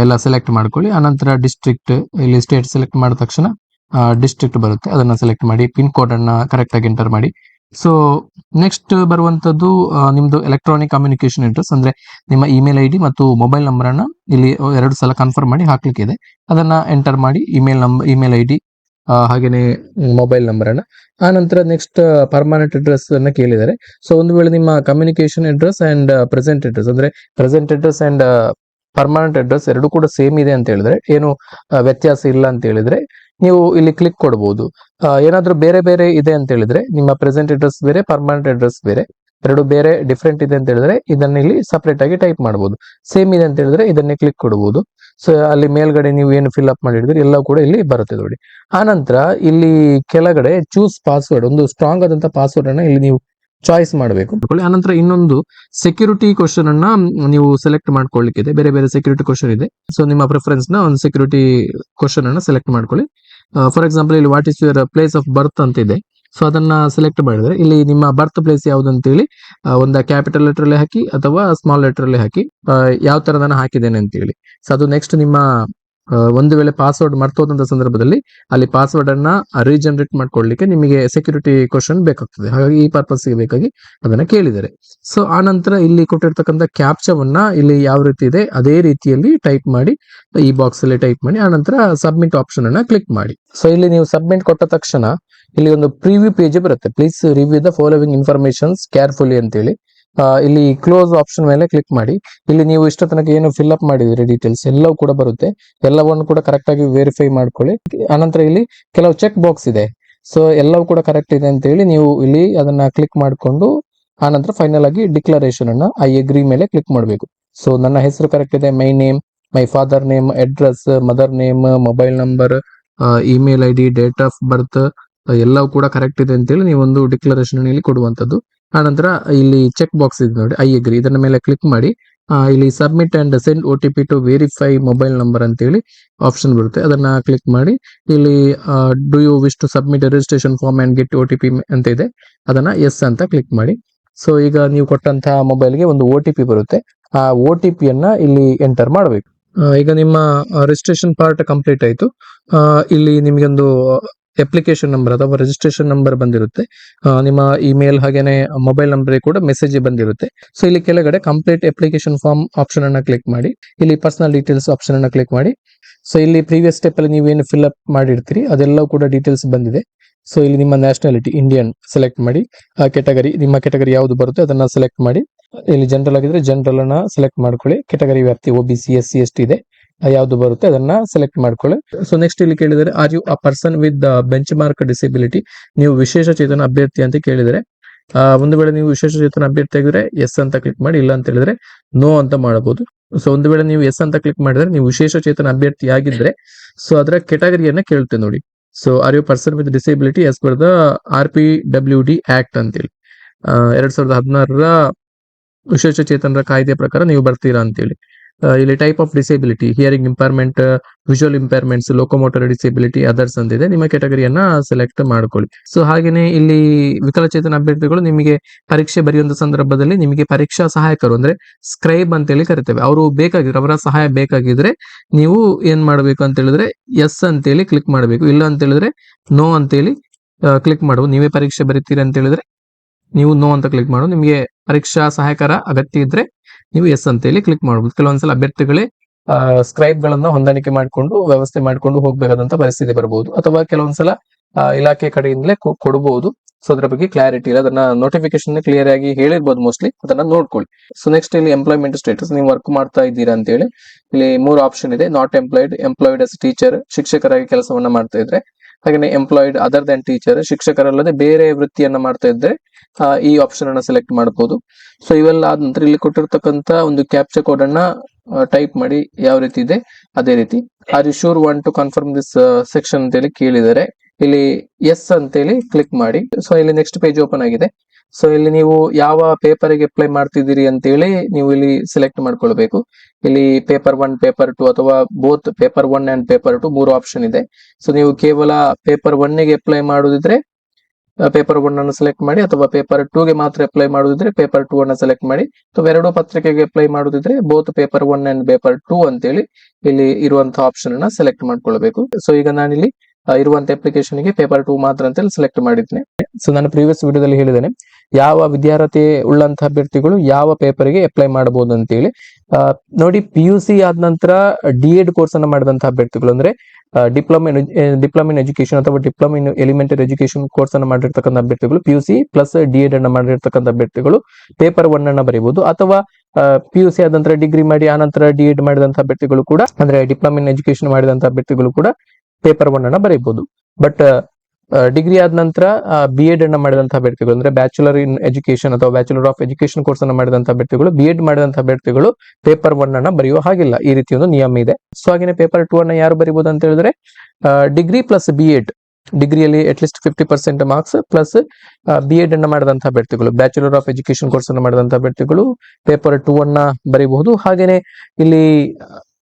ಎಲ್ಲ ಸೆಲೆಕ್ಟ್ ಮಾಡ್ಕೊಳ್ಳಿ. ಆನಂತರ ಡಿಸ್ಟ್ರಿಕ್ಟ್ ಇಲ್ಲಿ ಸ್ಟೇಟ್ ಸೆಲೆಕ್ಟ್ ಮಾಡಿದ ತಕ್ಷಣ ಡಿಸ್ಟ್ರಿಕ್ಟ್ ಬರುತ್ತೆ. ಅದನ್ನ ಸೆಲೆಕ್ಟ್ ಮಾಡಿ ಪಿನ್ ಕೋಡ್ ಅನ್ನ ಕರೆಕ್ಟ್ ಆಗಿ ಎಂಟರ್ ಮಾಡಿ. ಸೊ ನೆಕ್ಸ್ಟ್ ಬರುವಂತದ್ದು ನಿಮ್ದು ಎಲೆಕ್ಟ್ರಾನಿಕ್ ಕಮ್ಯುನಿಕೇಶನ್ ಅಡ್ರೆಸ್ ಅಂದ್ರೆ ನಿಮ್ಮ ಇಮೇಲ್ ಐ ಮತ್ತು ಮೊಬೈಲ್ ನಂಬರ್ ಅನ್ನ ಇಲ್ಲಿ ಎರಡು ಸಲ ಕನ್ಫರ್ಮ್ ಮಾಡಿ ಹಾಕ್ಲಿಕ್ಕೆ ಇದೆ. ಅದನ್ನ ಎಂಟರ್ ಮಾಡಿ email number email I D ಹಾಗೇನೆ ಮೊಬೈಲ್ ನಂಬರ್ ಅನ್ನ. ಆ ನಂತರ ನೆಕ್ಸ್ಟ್ ಪರ್ಮನೆಂಟ್ ಅಡ್ರೆಸ್ ಅನ್ನ ಕೇಳಿದ್ದಾರೆ. ಸೊ ಒಂದು ವೇಳೆ ನಿಮ್ಮ communication address and present address ಅಂದ್ರೆ present address and permanent address ಎರಡು ಕೂಡ ಸೇಮ್ ಇದೆ ಅಂತ ಹೇಳಿದ್ರೆ, ಏನು ವ್ಯತ್ಯಾಸ ಇಲ್ಲ ಅಂತ ಹೇಳಿದ್ರೆ ನೀವು ಇಲ್ಲಿ ಕ್ಲಿಕ್ ಕೊಡ್ಬೋದು. ಏನಾದರೂ ಬೇರೆ ಬೇರೆ ಇದೆ ಅಂತ ಹೇಳಿದ್ರೆ, ನಿಮ್ಮ ಪ್ರೆಸೆಂಟ್ ಅಡ್ರೆಸ್ ಬೇರೆ ಪರ್ಮನೆಂಟ್ ಅಡ್ರೆಸ್ ಬೇರೆ, ಎರಡು ಬೇರೆ ಡಿಫ್ರೆಂಟ್ ಇದೆ ಅಂತ ಹೇಳಿದ್ರೆ ಇದನ್ನ ಇಲ್ಲಿ ಸಪ್ರೇಟ್ ಆಗಿ ಟೈಪ್ ಮಾಡಬಹುದು ಸೇಮ್ ಇದೆ ಅಂತ ಹೇಳಿದ್ರೆ ಇದನ್ನೇ ಕ್ಲಿಕ್ ಕೊಡಬಹುದು ಸೊ ಅಲ್ಲಿ ಮೇಲ್ಗಡೆ ನೀವು ಏನು ಫಿಲ್ ಅಪ್ ಮಾಡಿದ್ರೆ ಎಲ್ಲ ಕೂಡ ಇಲ್ಲಿ ಬರುತ್ತೆ ನೋಡಿ. ಆನಂತರ ಇಲ್ಲಿ ಕೆಳಗಡೆ ಚೂಸ್ ಪಾಸ್ವರ್ಡ್ ಒಂದು ಸ್ಟ್ರಾಂಗ್ ಆದಂತ ಪಾಸ್ವರ್ಡ್ ಅನ್ನ ಇಲ್ಲಿ ನೀವು ಚಾಯ್ಸ್ ಮಾಡಬೇಕು. ಆನಂತರ ಇನ್ನೊಂದು ಸೆಕ್ಯೂರಿಟಿ ಕ್ವಶನ್ ಅನ್ನ ನೀವು ಸೆಲೆಕ್ಟ್ ಮಾಡ್ಕೊಳ್ಳಿಕ್ಕಿದೆ ಬೇರೆ ಬೇರೆ ಸೆಕ್ಯೂರಿಟಿ ಕ್ವಶನ್ ಇದೆ. ಸೊ ನಿಮ್ಮ ಪ್ರಿಫರೆನ್ಸ್ನ ಒಂದು ಸೆಕ್ಯೂರಿಟಿ ಕ್ವಶನ್ ಅನ್ನ ಸೆಲೆಕ್ಟ್ ಮಾಡ್ಕೊಳ್ಳಿ. ಫಾರ್ ಎಕ್ಸಾಂಪಲ್ ಇಲ್ಲಿ what is your place of birth ಅಂತ ಇದೆ ಸೊ ಅದನ್ನ ಸೆಲೆಕ್ಟ್ ಮಾಡಿದ್ರೆ, ಇಲ್ಲಿ ನಿಮ್ಮ ಬರ್ತ್ ಪ್ಲೇಸ್ ಯಾವ್ದು ಅಂತ ಹೇಳಿ ಒಂದು ಕ್ಯಾಪಿಟಲ್ ಲೆಟರ್ ಅಲ್ಲಿ ಹಾಕಿ, ಅಥವಾ ಸ್ಮಾಲ್ ಲೆಟರ್ ಅಲ್ಲಿ ಹಾಕಿ ಯಾವ ತರದನ್ನ ನಾನು ಹಾಕಿದ್ದೇನೆ ಅಂತ ಹೇಳಿ ಸೊ ಅದು ನೆಕ್ಸ್ಟ್ ನಿಮ್ಮ ಒಂದು ವೇಳೆ ಪಾಸ್ವರ್ಡ್ ಮರ್ತೋದಂತ ಸಂದರ್ಭದಲ್ಲಿ ಅಲ್ಲಿ ಪಾಸ್ವರ್ಡ್ ಅನ್ನ ರೀಜನರೇಟ್ ಮಾಡ್ಕೊಳ್ಳಿಕ್ಕೆ ನಿಮಗೆ ಸೆಕ್ಯೂರಿಟಿ ಕ್ವಶನ್ ಬೇಕಾಗ್ತದೆ. ಹಾಗಾಗಿ ಈ ಪರ್ಪಸ್ಗೆ ಬೇಕಾಗಿ ಅದನ್ನ ಕೇಳಿದ್ದಾರೆ. ಸೊ ಆ ನಂತರ ಇಲ್ಲಿ ಕೊಟ್ಟಿರ್ತಕ್ಕಂಥ ಕ್ಯಾಪ್ಚವನ್ನ ಇಲ್ಲಿ ಯಾವ ರೀತಿ ಇದೆ, ಅದೇ ರೀತಿಯಲ್ಲಿ ಟೈಪ್ ಮಾಡಿ, ಈ ಬಾಕ್ಸ್ ಅಲ್ಲಿ ಟೈಪ್ ಮಾಡಿ, ಆ ನಂತರ ಸಬ್ಮಿಟ್ ಆಪ್ಷನ್ ಅನ್ನ ಕ್ಲಿಕ್ ಮಾಡಿ. ಸೊ ಇಲ್ಲಿ ನೀವು ಸಬ್ಮಿಟ್ ಕೊಟ್ಟ ತಕ್ಷಣ ಇಲ್ಲಿ ಒಂದು ಪ್ರಿವ್ಯೂ ಪೇಜ್ ಬರುತ್ತೆ. Please review the following informations carefully ಅಂತೇಳಿ. ಇಲ್ಲಿ ಕ್ಲೋಸ್ ಆಪ್ಷನ್ ಮೇಲೆ ಕ್ಲಿಕ್ ಮಾಡಿ. ಇಲ್ಲಿ ನೀವು ಇಷ್ಟ ತನಕ ಏನು ಫಿಲ್ ಅಪ್ ಮಾಡಿದ್ರಿ ಡೀಟೇಲ್ಸ್ ಎಲ್ಲವೂ ಕೂಡ ಬರುತ್ತೆ. ಎಲ್ಲವನ್ನು ಕೂಡ ಕರೆಕ್ಟ್ ಆಗಿ ವೆರಿಫೈ ಮಾಡ್ಕೊಳ್ಳಿ. ಆನಂತರ ಇಲ್ಲಿ ಕೆಲವು ಚೆಕ್ ಬಾಕ್ಸ್ ಇದೆ. ಸೊ ಎಲ್ಲವೂ ಕೂಡ ಕರೆಕ್ಟ್ ಇದೆ ಅಂತ ಹೇಳಿ ನೀವು ಇಲ್ಲಿ ಅದನ್ನ ಕ್ಲಿಕ್ ಮಾಡಿಕೊಂಡು, ಆನಂತರ ಫೈನಲ್ ಆಗಿ ಡಿಕ್ಲರೇಷನ್ ಅನ್ನ ಐ ಎಗ್ರಿ ಮೇಲೆ ಕ್ಲಿಕ್ ಮಾಡಬೇಕು. ಸೊ ನನ್ನ ಹೆಸರು ಕರೆಕ್ಟ್ ಇದೆ my name my father name address mother name mobile number email I D date of birth ಎಲ್ಲವೂ ಕೂಡ ಕರೆಕ್ಟ್ ಇದೆ ಅಂತೇಳಿ ನೀವು ಒಂದು ಡಿಕ್ಲರೇಷನ್ ಇಲ್ಲಿ ಕೊಡುವಂತದ್ದು ಆನಂತರ ಇಲ್ಲಿ ಚೆಕ್ ಬಾಕ್ಸ್ ಇದೆ ನೋಡಿ. ಐ ಅಗ್ರಿ ಇದನ್ನ ಮೇಲೆ ಕ್ಲಿಕ್ ಮಾಡಿ ಇಲ್ಲಿ submit and send O T P to verify mobile number ಅಂತೇಳಿ ಆಪ್ಷನ್ ಬರುತ್ತೆ. ಅದನ್ನ ಕ್ಲಿಕ್ ಮಾಡಿ, ಇಲ್ಲಿ do you wish to submit registration form and get O T P ಅಂತ ಇದೆ. ಅದನ್ನ ಎಸ್ ಅಂತ ಕ್ಲಿಕ್ ಮಾಡಿ. ಸೊ ಈಗ ನೀವು ಕೊಟ್ಟಂತಹ ಮೊಬೈಲ್ಗೆ ಒಂದು ಒ ಟಿ ಪಿ ಬರುತ್ತೆ. ಆ ಒ ಟಿ ಪಿಯನ್ನ ಇಲ್ಲಿ ಎಂಟರ್ ಮಾಡಬೇಕು. ಈಗ ನಿಮ್ಮ ರಿಜಿಸ್ಟ್ರೇಷನ್ ಪಾರ್ಟ್ ಕಂಪ್ಲೀಟ್ ಆಯ್ತು. ಇಲ್ಲಿ ಇಲ್ಲಿ ನಿಮಗೊಂದು ಅಪ್ಲಿಕೇಶನ್ ನಂಬರ್ ಅಥವಾ ರಿಜಿಸ್ಟ್ರೇಷನ್ ನಂಬರ್ ಬಂದಿರುತ್ತೆ. ನಿಮ್ಮ ಇಮೇಲ್ ಹಾಗೇನೆ ಮೊಬೈಲ್ ನಂಬರ್ ಕೂಡ ಮೆಸೇಜ್ ಬಂದಿರುತ್ತೆ. ಸೊ ಇಲ್ಲಿ ಕೆಳಗಡೆ ಕಂಪ್ಲೀಟ್ ಅಪ್ಲಿಕೇಶನ್ ಫಾರ್ಮ್ ಆಪ್ಷನ್ ಅನ್ನ ಕ್ಲಿಕ್ ಮಾಡಿ. ಇಲ್ಲಿ ಪರ್ಸನಲ್ ಡೀಟೇಲ್ಸ್ ಆಪ್ಷನ್ ಅನ್ನ ಕ್ಲಿಕ್ ಮಾಡಿ. ಸೊ ಇಲ್ಲಿ ಪ್ರೀವಿಯಸ್ ಸ್ಟೆಪ್ ಅಲ್ಲಿ ನೀವೇನು ಫಿಲ್ ಅಪ್ ಮಾಡಿರ್ತೀರಿ, ಅದೆಲ್ಲವೂ ಕೂಡ ಡೀಟೇಲ್ಸ್ ಬಂದಿದೆ. ಸೊ ಇಲ್ಲಿ ನಿಮ್ಮ ನ್ಯಾಷನಾಲಿಟಿ ಇಂಡಿಯನ್ ಸೆಲೆಕ್ಟ್ ಮಾಡಿ. ಆ ಕೆಟಗರಿ ನಿಮ್ಮ ಕೆಟಗರಿ ಯಾವುದು ಬರುತ್ತೆ ಅದನ್ನ ಸೆಲೆಕ್ಟ್ ಮಾಡಿ. ಇಲ್ಲಿ ಜನರಲ್ ಆಗಿದ್ರೆ ಜನರಲ್ ಅನ್ನ ಸೆಲೆಕ್ಟ್ ಮಾಡ್ಕೊಳ್ಳಿ. ಕೆಟಗರಿ ವ್ಯಾಪ್ತಿ O B C S C S T ಇದೆ. ಯಾವ್ದು ಬರುತ್ತೆ ಅದನ್ನ ಸೆಲೆಕ್ಟ್ ಮಾಡ್ಕೊಳ್ಳಿ. ಸೊ ನೆಕ್ಸ್ಟ್ ಇಲ್ಲಿ ಕೇಳಿದರೆ are you a person with benchmark disability ನೀವು ವಿಶೇಷ ಚೇತನ ಅಭ್ಯರ್ಥಿ ಅಂತ ಕೇಳಿದರೆ ಒಂದು ವೇಳೆ ನೀವು ವಿಶೇಷ ಚೇತನ ಅಭ್ಯರ್ಥಿ ಆಗಿದ್ರೆ ಎಸ್ ಅಂತ ಕ್ಲಿಕ್ ಮಾಡಿ, ಇಲ್ಲ ಅಂತ ಹೇಳಿದ್ರೆ ನೋ ಅಂತ ಮಾಡಬಹುದು. ಸೊ ಒಂದು ವೇಳೆ ನೀವು ಎಸ್ ಅಂತ ಕ್ಲಿಕ್ ಮಾಡಿದ್ರೆ, ನೀವು ವಿಶೇಷ ಚೇತನ ಅಭ್ಯರ್ಥಿ ಆಗಿದ್ರೆ ಸೊ ಅದರ ಕೆಟಗರಿಯನ್ನ ಕೇಳುತ್ತೆ ನೋಡಿ. So are you person with disability as per the R P W D act ಅಂತೇಳಿ ಎರಡ್ ಸಾವಿರದ ಹದಿನಾರರ ವಿಶೇಷ ಚೇತನರ ಕಾಯ್ದೆ ಪ್ರಕಾರ ನೀವು ಬರ್ತೀರಾ ಅಂತೇಳಿ ಇಲ್ಲಿ type of disability hearing impairment visual impairments locomotor disability others ಅಂತಿದೆ ನಿಮ್ಮ ಕೆಟಗರಿಯನ್ನ ಸೆಲೆಕ್ಟ್ ಮಾಡ್ಕೊಳ್ಳಿ. ಸೊ ಹಾಗೇನೆ ಇಲ್ಲಿ ವಿಕಲಚೇತನ ಅಭ್ಯರ್ಥಿಗಳು ನಿಮಗೆ ಪರೀಕ್ಷೆ ಬರೆಯುವಂತ ಸಂದರ್ಭದಲ್ಲಿ ನಿಮಗೆ ಪರೀಕ್ಷಾ ಸಹಾಯಕರು, ಅಂದ್ರೆ ಸ್ಕ್ರೈಬ್ ಅಂತೇಳಿ ಕರಿತೇವೆ. ಅವರು ಬೇಕಾಗಿದ್ರೆ, ಅವರ ಸಹಾಯ ಬೇಕಾಗಿದ್ರೆ ನೀವು ಏನ್ ಮಾಡಬೇಕು ಅಂತ ಹೇಳಿದ್ರೆ ಎಸ್ ಅಂತೇಳಿ ಕ್ಲಿಕ್ ಮಾಡಬೇಕು. ಇಲ್ಲ ಅಂತ ಹೇಳಿದ್ರೆ ನೋ ಅಂತೇಳಿ ಕ್ಲಿಕ್ ಮಾಡುವುದು. ನೀವೇ ಪರೀಕ್ಷೆ ಬರೀತೀರಿ ಅಂತ ಹೇಳಿದ್ರೆ ನೀವು ನೋ ಅಂತ ಕ್ಲಿಕ್ ಮಾಡೋದು ನಿಮಗೆ ಪರೀಕ್ಷಾ ಸಹಾಯಕರ ಅಗತ್ಯ ಇದ್ರೆ ನೀವು ಎಸ್ ಅಂತ ಹೇಳಿ ಕ್ಲಿಕ್ ಮಾಡಬಹುದು ಕೆಲವೊಂದ್ಸಲ ಅಭ್ಯರ್ಥಿಗಳೇ ಸ್ಕ್ರೈಬ್ ಗಳನ್ನ ಹೊಂದಾಣಿಕೆ ಮಾಡಿಕೊಂಡು, ವ್ಯವಸ್ಥೆ ಮಾಡಿಕೊಂಡು ಹೋಗ್ಬೇಕಾದಂತ ಪರಿಸ್ಥಿತಿ ಬರಬಹುದು ಅಥವಾ ಕೆಲವೊಂದ್ಸಲ ಇಲಾಖೆ ಕಡೆಯಿಂದಲೇ ಕೊಡಬಹುದು ಸೊ ಅದ್ರ ಬಗ್ಗೆ ಕ್ಲಾರಿಟಿ ಇಲ್ಲ. ಅದನ್ನ ನೋಟಿಫಿಕೇಶನ್ ಕ್ಲಿಯರ್ ಆಗಿ ಹೇಳಿರ್ಬೋದು ಮೋಸ್ಟ್ಲಿ ಅದನ್ನ ನೋಡ್ಕೊಳ್ಳಿ. ಸೊ ನೆಕ್ಸ್ಟ್ ಇಲ್ಲಿ ಎಂಪ್ಲಾಯ್ಮೆಂಟ್ ಸ್ಟೇಟಸ್ ನೀವು ವರ್ಕ್ ಮಾಡ್ತಾ ಇದ್ದೀರಾ ಅಂತ ಹೇಳಿ, ಇಲ್ಲಿ ಮೂರು ಆಪ್ಷನ್ ಇದೆ. ನಾಟ್ ಎಂಪ್ಲಾಯ್ಡ್ ಎಂಪ್ಲಾಯ್ಡ್ ಟೀಚರ್ ಶಿಕ್ಷಕರಾಗಿ ಕೆಲಸವನ್ನ ಮಾಡ್ತಾ ಇದ್ರೆ. ಹಾಗೆ ಎಂಪ್ಲಾಯ್ಡ್ ಅದರ್ ದನ್ ಟೀಚರ್ ಶಿಕ್ಷಕರಲ್ಲದೆ ಬೇರೆ ವೃತ್ತಿಯನ್ನ ಮಾಡ್ತಾ ಇದ್ರೆ ಈ ಆಪ್ಷನ್ ಅನ್ನ ಸೆಲೆಕ್ಟ್ ಮಾಡಬಹುದು ಸೊ ಇವೆಲ್ಲ ಆದ ನಂತರ ಇಲ್ಲಿ ಕೊಟ್ಟಿರ್ತಕ್ಕಂತ ಒಂದು ಕ್ಯಾಪ್ಚರ್ ಕೋಡ್ ಅನ್ನ ಟೈಪ್ ಮಾಡಿ ಯಾವ ರೀತಿ ಇದೆ, ಅದೇ ರೀತಿ. Are you sure want to confirm this section ಅಂತ ಹೇಳಿ ಕೇಳಿದರೆ, ಇಲ್ಲಿ ಎಸ್ ಅಂತೇಳಿ ಕ್ಲಿಕ್ ಮಾಡಿ. ಸೊ ಇಲ್ಲಿ ನೆಕ್ಸ್ಟ್ ಪೇಜ್ ಓಪನ್ ಆಗಿದೆ. ಸೊ ಇಲ್ಲಿ ನೀವು ಯಾವ ಪೇಪರ್ಗೆ ಅಪ್ಲೈ ಮಾಡ್ತಿದ್ದೀರಿ ಅಂತೇಳಿ ನೀವು ಇಲ್ಲಿ ಸೆಲೆಕ್ಟ್ ಮಾಡ್ಕೊಳ್ಬೇಕು. ಇಲ್ಲಿ ಪೇಪರ್ ಒನ್ ಪೇಪರ್ ಟು ಅಥವಾ both paper one and paper two ಮೂರು ಆಪ್ಷನ್ ಇದೆ. ಸೊ ನೀವು ಕೇವಲ ಪೇಪರ್ ಒನ್ಗೆ ಅಪ್ಲೈ ಮಾಡುದಿದ್ರೆ ಪೇಪರ್ ಒನ್ ಅನ್ನು ಸೆಲೆಕ್ಟ್ ಮಾಡಿ ಅಥವಾ ಪೇಪರ್ ಟೂ ಗೆ ಮಾತ್ರ ಅಪ್ಲೈ ಮಾಡುದಿದ್ರೆ ಪೇಪರ್ ಟೂ ಅನ್ನು ಸೆಲೆಕ್ಟ್ ಮಾಡಿ. ಅಥವಾ ಎರಡು ಪತ್ರಿಕೆಗೆ apply ಮಾಡುದಿದ್ರೆ both paper one and paper two ಅಂತೇಳಿ ಇಲ್ಲಿ ಇರುವಂತಹ ಆಪ್ಷನ್ ಅನ್ನ ಸೆಲೆಕ್ಟ್ ಮಾಡ್ಕೊಳ್ಬೇಕು. ಸೊ ಈಗ ನಾನಿಲ್ಲಿ ಇಲ್ಲಿ ಇರುವಂತ ಅಪ್ಲಿಕೇಶನ್ಗೆ ಪೇಪರ್ ಟೂ ಮಾತ್ರ ಅಂತೇಳಿ ಸೆಲೆಕ್ಟ್ ಮಾಡಿದ್ದೇನೆ ಸೊ ನಾನು ಪ್ರೀವಿಯಸ್ ವಿಡಿಯೋದಲ್ಲಿ ಹೇಳಿದ್ದೇನೆ. ಯಾವ ವಿದ್ಯಾರ್ಥಿ ಉಳ್ಳಂತಹ ಅಭ್ಯರ್ಥಿಗಳು ಯಾವ ಪೇಪರ್ಗೆ ಅಪ್ಲೈ ಮಾಡಬಹುದು ಅಂತೇಳಿ. ನೋಡಿ ಪಿ ಯು ಸಿ ಆದ ನಂತರ ಡಿ ಎಡ್ ಕೋರ್ಸ್ ಅನ್ನ ಮಾಡಿದಂತಹ ಅಭ್ಯರ್ಥಿಗಳು ಅಂದ್ರೆ ಡಿಪ್ಲೊಮಾ ಡಿಪ್ಲೊಮಾ ಇನ್ ಎಜುಕೇಶನ್ ಅಥವಾ diploma in elementary education course ಅನ್ನ ಮಾಡಿರ್ತಕ್ಕಂಥ ಅಭ್ಯರ್ಥಿಗಳು P U C plus D Ed ಅನ್ನ ಮಾಡಿರ್ತಕ್ಕಂಥ ಅಭ್ಯರ್ಥಿಗಳು ಪೇಪರ್ ಒನ್ ಅನ್ನ ಬರೀಬಹುದು ಅಥವಾ ಪಿ ಯು ಸಿ ಆದ ನಂತರ ಡಿಗ್ರಿ ಮಾಡಿ ಆನಂತರ ಡಿ ಎಡ್ ಮಾಡಿದಂತಹ ಅಭ್ಯರ್ಥಿಗಳು ಕೂಡ, ಅಂದ್ರೆ ಡಿಪ್ಲೊಮಾ ಇನ್ ಎಜುಕೇಶನ್ ಮಾಡಿದಂತಹ ಅಭ್ಯರ್ಥಿಗಳು ಕೂಡ ಪೇಪರ್ ಒನ್ ಅನ್ನ ಬರೀಬಹುದು ಬಟ್ ಡಿಗ್ರಿ ಆದ ನಂತರ ಬಿ ಎಡ್ ಅನ್ನ ಮಾಡಿದಂತಹ ಅಭ್ಯರ್ಥಿಗಳು, ಅಂದ್ರೆ ಬ್ಯಾಚುಲರ್ ಇನ್ ಎಜುಕೇಶನ್ ಅಥವಾ ಬ್ಯಾಚುಲರ್ ಆಫ್ ಎಜುಕೇಶನ್ ಕೋರ್ಸ್ ಅನ್ನ ಮಾಡಿದಂತಹ ಅಭ್ಯರ್ಥಿಗಳು ಬಿ ಎಡ್ ಮಾಡಿದಂತಹ ಅಭ್ಯರ್ಥಿಗಳು ಪೇಪರ್ ಒನ್ ಅನ್ನ ಬರೆಯುವ ಹಾಗಿಲ್ಲ. ಈ ರೀತಿ ಒಂದು ನಿಯಮ ಇದೆ. ಸೊ ಹಾಗೆ ಪೇಪರ್ ಟೂ ಅನ್ನ ಯಾರು ಬರೀಬಹುದು ಅಂತ ಹೇಳಿದ್ರೆ ಡಿಗ್ರಿ ಪ್ಲಸ್ ಬಿ ಎಡ್ ಡಿಗ್ರಿಯಲ್ಲಿ at least fifty percent marks plus B Ed ಅನ್ನ ಮಾಡಿದಂತಹ ಅಭ್ಯರ್ಥಿಗಳು ಬ್ಯಾಚುಲರ್ ಆಫ್ ಎಜುಕೇಶನ್ ಕೋರ್ಸ್ ಅನ್ನ ಮಾಡಿದಂತಹ ಅಭ್ಯರ್ಥಿಗಳು ಪೇಪರ್ ಟೂ ಅನ್ನ ಬರೀಬಹುದು. ಹಾಗೇನೆ ಇಲ್ಲಿ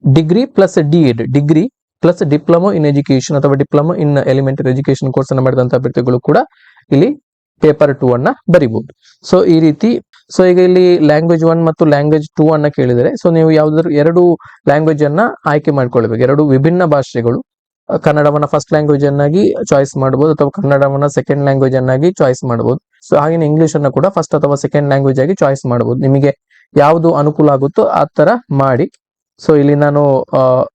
degree plus D Ed degree plus diploma in education ಅಥವಾ diploma in elementary education course ಅನ್ನು ಮಾಡಿದಂತಹ ಅಭ್ಯರ್ಥಿಗಳು ಕೂಡ ಇಲ್ಲಿ ಪೇಪರ್ ಟೂ ಅನ್ನ ಬರಿಬಹುದು ಸೊ ಈ ರೀತಿ ಸೊ ಈಗ ಇಲ್ಲಿ ಲ್ಯಾಂಗ್ವೇಜ್ ಒನ್ ಮತ್ತು ಲ್ಯಾಂಗ್ವೇಜ್ ಟೂ ಅನ್ನ ಕೇಳಿದರೆ ಸೊ ನೀವು ಯಾವ್ದಾದ್ರು ಎರಡು ಲ್ಯಾಂಗ್ವೇಜ್ ಅನ್ನ ಆಯ್ಕೆ ಮಾಡ್ಕೊಳ್ಬೇಕು. ಎರಡು ವಿಭಿನ್ನ ಭಾಷೆಗಳು. ಕನ್ನಡವನ್ನ ಫಸ್ಟ್ ಲ್ಯಾಂಗ್ವೇಜ್ ಅನ್ನಾಗಿ ಚಾಯ್ಸ್ ಮಾಡಬಹುದು ಅಥವಾ ಕನ್ನಡವನ್ನ ಸೆಕೆಂಡ್ ಲ್ಯಾಂಗ್ವೇಜ್ ಅನ್ನಾಗಿ ಚಾಯ್ಸ್ ಮಾಡಬಹುದು ಸೊ ಹಾಗೆ ಇಂಗ್ಲಿಷ್ ಅನ್ನ ಕೂಡ ಫಸ್ಟ್ ಅಥವಾ ಸೆಕೆಂಡ್ ಲ್ಯಾಂಗ್ವೇಜ್ ಆಗಿ ಚಾಯ್ಸ್ ಮಾಡಬಹುದು ನಿಮಗೆ ಯಾವುದು ಅನುಕೂಲ ಆಗುತ್ತೋ ಆ ತರ ಮಾಡಿ ಸೊ ಇಲ್ಲಿ ನಾನು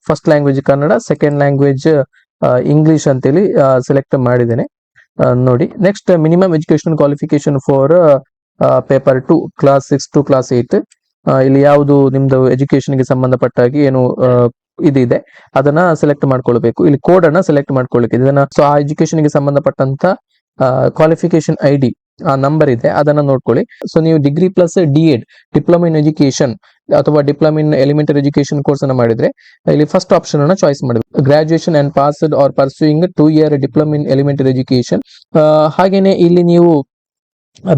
first language Kannada second language English ಅಂತೇಳಿ ಸೆಲೆಕ್ಟ್ ಮಾಡಿದ್ದೇನೆ. ನೋಡಿ next minimum education qualification for paper two class six to class eight ಇಲ್ಲಿ ಯಾವುದು ನಿಮ್ದು ಎಜುಕೇಶನ್ಗೆ ಸಂಬಂಧಪಟ್ಟಾಗಿ ಏನು ಇದಿದೆ, ಅದನ್ನ ಸೆಲೆಕ್ಟ್ ಮಾಡ್ಕೊಳ್ಬೇಕು. ಇಲ್ಲಿ ಕೋಡ್ ಅನ್ನ ಸೆಲೆಕ್ಟ್ ಮಾಡ್ಕೊಳ್ಳಿಕ್ಕೆ ಇದನ್ನ ಸೊ ಆ ಎಜುಕೇಶನ್ಗೆ ಸಂಬಂಧಪಟ್ಟಂತ ಕ್ವಾಲಿಫಿಕೇಶನ್ ಐ ಡಿ ಆ ನಂಬರ್ ಇದೆ, ಅದನ್ನ ನೋಡ್ಕೊಳ್ಳಿ. ಸೊ ನೀವು degree plus D Ed diploma in education ಅಥವಾ diploma in elementary education course ಅನ್ನ ಮಾಡಿದ್ರೆ, ಇಲ್ಲಿ ಫಸ್ಟ್ ಆಪ್ಷನ್ ಅನ್ನ ಚಾಯ್ಸ್ ಮಾಡಬೇಕು. Graduation and passed or pursuing two year diploma in elementary education ಹಾಗೇನೆ ಇಲ್ಲಿ ನೀವು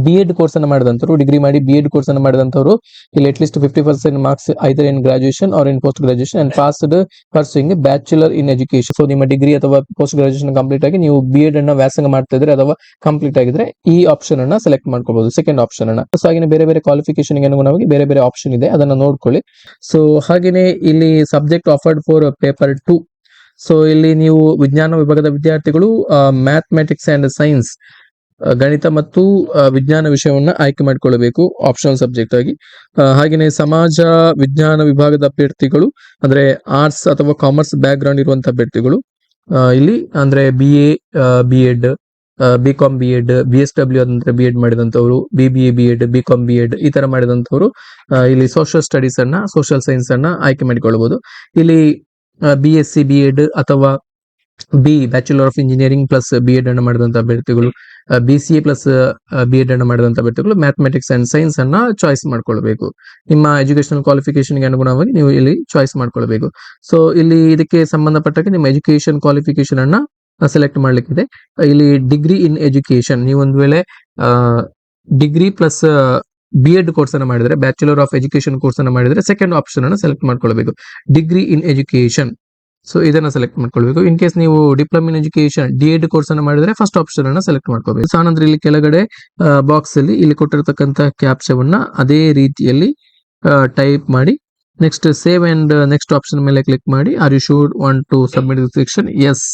ಬಿ ಎಡ್ ಕೋರ್ಸ್ ಅನ್ನ ಮಾಡಿದಂಥವ್ರು ಡಿಗ್ರಿ ಮಾಡಿ ಬಿ ಎಡ್ ಕೋರ್ಸ್ ಅನ್ನ ಮಾಡಿದಂತವರು, ಇಲ್ಲಿ at least fifty percent marks either in graduation or in post graduation and passed pursuing bachelor in education so ನಿಮ್ಮ ಡಿಗ್ರಿ ಅಥವಾ ಪೋಸ್ಟ್ ಗ್ರಾಜುಯೇಷನ್ ಕಂಪ್ಲೀಟ್ ಆಗಿ ನೀವು ಬಿ ಎಡ್ ಅನ್ನ ವ್ಯಾಸಂಗ ಮಾಡ್ತಾ ಇದ್ರೆ ಅಥವಾ ಕಂಪ್ಲೀಟ್ ಆಗಿದ್ರೆ ಈ ಆಪ್ಷನ್ ಅನ್ನ ಸೆಲೆಕ್ಟ್ ಮಾಡ್ಕೋಬಹುದು ಸೆಕೆಂಡ್ ಆಪ್ಷನ್ ಅನ್ನ. ಸೊ ಹಾಗೆ ಬೇರೆ ಬೇರೆ ಕ್ವಾಲಿಫಿಕೇಶನ್ ಅನುಗುಣವಾಗಿ ಬೇರೆ ಬೇರೆ ಆಪ್ಷನ್ ಇದೆ, ಅದನ್ನ ನೋಡ್ಕೊಳ್ಳಿ. ಸೊ ಹಾಗೇನೆ ಇಲ್ಲಿ subject offered for paper two so ಇಲ್ಲಿ ನೀವು ವಿಜ್ಞಾನ ವಿಭಾಗದ ವಿದ್ಯಾರ್ಥಿಗಳು ಮ್ಯಾಥಮೆಟಿಕ್ಸ್ ಅಂಡ್ ಸೈನ್ಸ್ ಗಣಿತ ಮತ್ತು ವಿಜ್ಞಾನ ವಿಷಯವನ್ನ ಆಯ್ಕೆ ಮಾಡಿಕೊಳ್ಳಬೇಕು ಆಪ್ಷನಲ್ ಸಬ್ಜೆಕ್ಟ್ ಆಗಿ. ಹಾಗೆಯೇ ಸಮಾಜ ವಿಜ್ಞಾನ ವಿಭಾಗದ ಅಭ್ಯರ್ಥಿಗಳು ಅಂದ್ರೆ ಆರ್ಟ್ಸ್ ಅಥವಾ ಕಾಮರ್ಸ್ ಬ್ಯಾಕ್ ಗ್ರೌಂಡ್ ಇರುವಂತಹ ಅಭ್ಯರ್ಥಿಗಳು ಇಲ್ಲಿ ಅಂದ್ರೆ B A B Ed B Com B Ed B S W ಅಂದ್ರೆ B Ed ಮಾಡಿದಂತವರು B B A B Ed B Com B Ed ಈ ತರ ಮಾಡಿದಂತವರು ಆ, ಇಲ್ಲಿ ಸೋಷಿಯಲ್ ಸ್ಟಡೀಸ್ ಅನ್ನ ಸೋಷಿಯಲ್ ಸೈನ್ಸ್ ಅನ್ನ ಆಯ್ಕೆ ಮಾಡಿಕೊಳ್ಳಬಹುದು. ಇಲ್ಲಿ B S C B Ed ಅಥವಾ B bachelor of engineering plus B Ed ಅನ್ನು ಮಾಡಿದಂತ ಅಭ್ಯರ್ಥಿಗಳು B C A plus B Ed ಅನ್ನು ಮಾಡಿದಂತ ಅಭ್ಯರ್ಥಿಗಳು ಮ್ಯಾಥಮೆಟಿಕ್ಸ್ ಅಂಡ್ ಸೈನ್ಸ್ ಅನ್ನ ಚಾಯ್ಸ್ ಮಾಡ್ಕೊಳ್ಬೇಕು. ನಿಮ್ಮ ಎಜುಕೇಶನಲ್ ಕ್ವಾಲಿಫಿಕೇಶನ್ಗೆ ಅನುಗುಣವಾಗಿ ನೀವು ಇಲ್ಲಿ ಚಾಯ್ಸ್ ಮಾಡ್ಕೊಳ್ಬೇಕು. ಸೊ ಇಲ್ಲಿ ಇದಕ್ಕೆ ಸಂಬಂಧಪಟ್ಟಾಗ ನಿಮ್ಮ ಎಜುಕೇಶನ್ ಕ್ವಾಲಿಫಿಕೇಶನ್ ಅನ್ನ ಸೆಲೆಕ್ಟ್ ಮಾಡ್ಲಿಕ್ಕಿದೆ. ಇಲ್ಲಿ ಡಿಗ್ರಿ ಇನ್ ಎಜುಕೇಶನ್ ನೀವು ಒಂದು ವೇಳೆ degree plus B Ed course ಅನ್ನ ಮಾಡಿದ್ರೆ ಬ್ಯಾಚುಲರ್ ಆಫ್ ಎಜುಕೇಶನ್ ಕೋರ್ಸ್ ಅನ್ನ ಮಾಡಿದ್ರೆ ಸೆಕೆಂಡ್ ಆಪ್ಷನ್ ಅನ್ನು ಸೆಲೆಕ್ಟ್ ಮಾಡ್ಕೊಳ್ಬೇಕು. ಡಿಗ್ರಿ ಇನ್ ಎಜುಕೇಶನ್ ಸೊ ಇದನ್ನ ಸೆಲೆಕ್ಟ್ ಮಾಡ್ಕೊಳ್ಬೇಕು. ಇನ್ ಕೇಸ್ ನೀವು diploma in education D Ed course ಅನ್ನ ಮಾಡಿದ್ರೆ ಫಸ್ಟ್ ಆಪ್ಷನ್ ಅನ್ನ ಸೆಲೆಕ್ಟ್ ಮಾಡ್ಕೋಬೇಕು ಸೊ ಆನಂತರ ಇಲ್ಲಿ ಕೆಳಗಡೆ ಬಾಕ್ಸ್ ಅಲ್ಲಿ ಇಲ್ಲಿ ಕೊಟ್ಟಿರತಕ್ಕಂತ ಕ್ಯಾಪ್ಸವನ್ನ ಅದೇ ರೀತಿಯಲ್ಲಿ ಟೈಪ್ ಮಾಡಿ next save and next option ಮೇಲೆ ಕ್ಲಿಕ್ ಮಾಡಿ are you should want to submit section as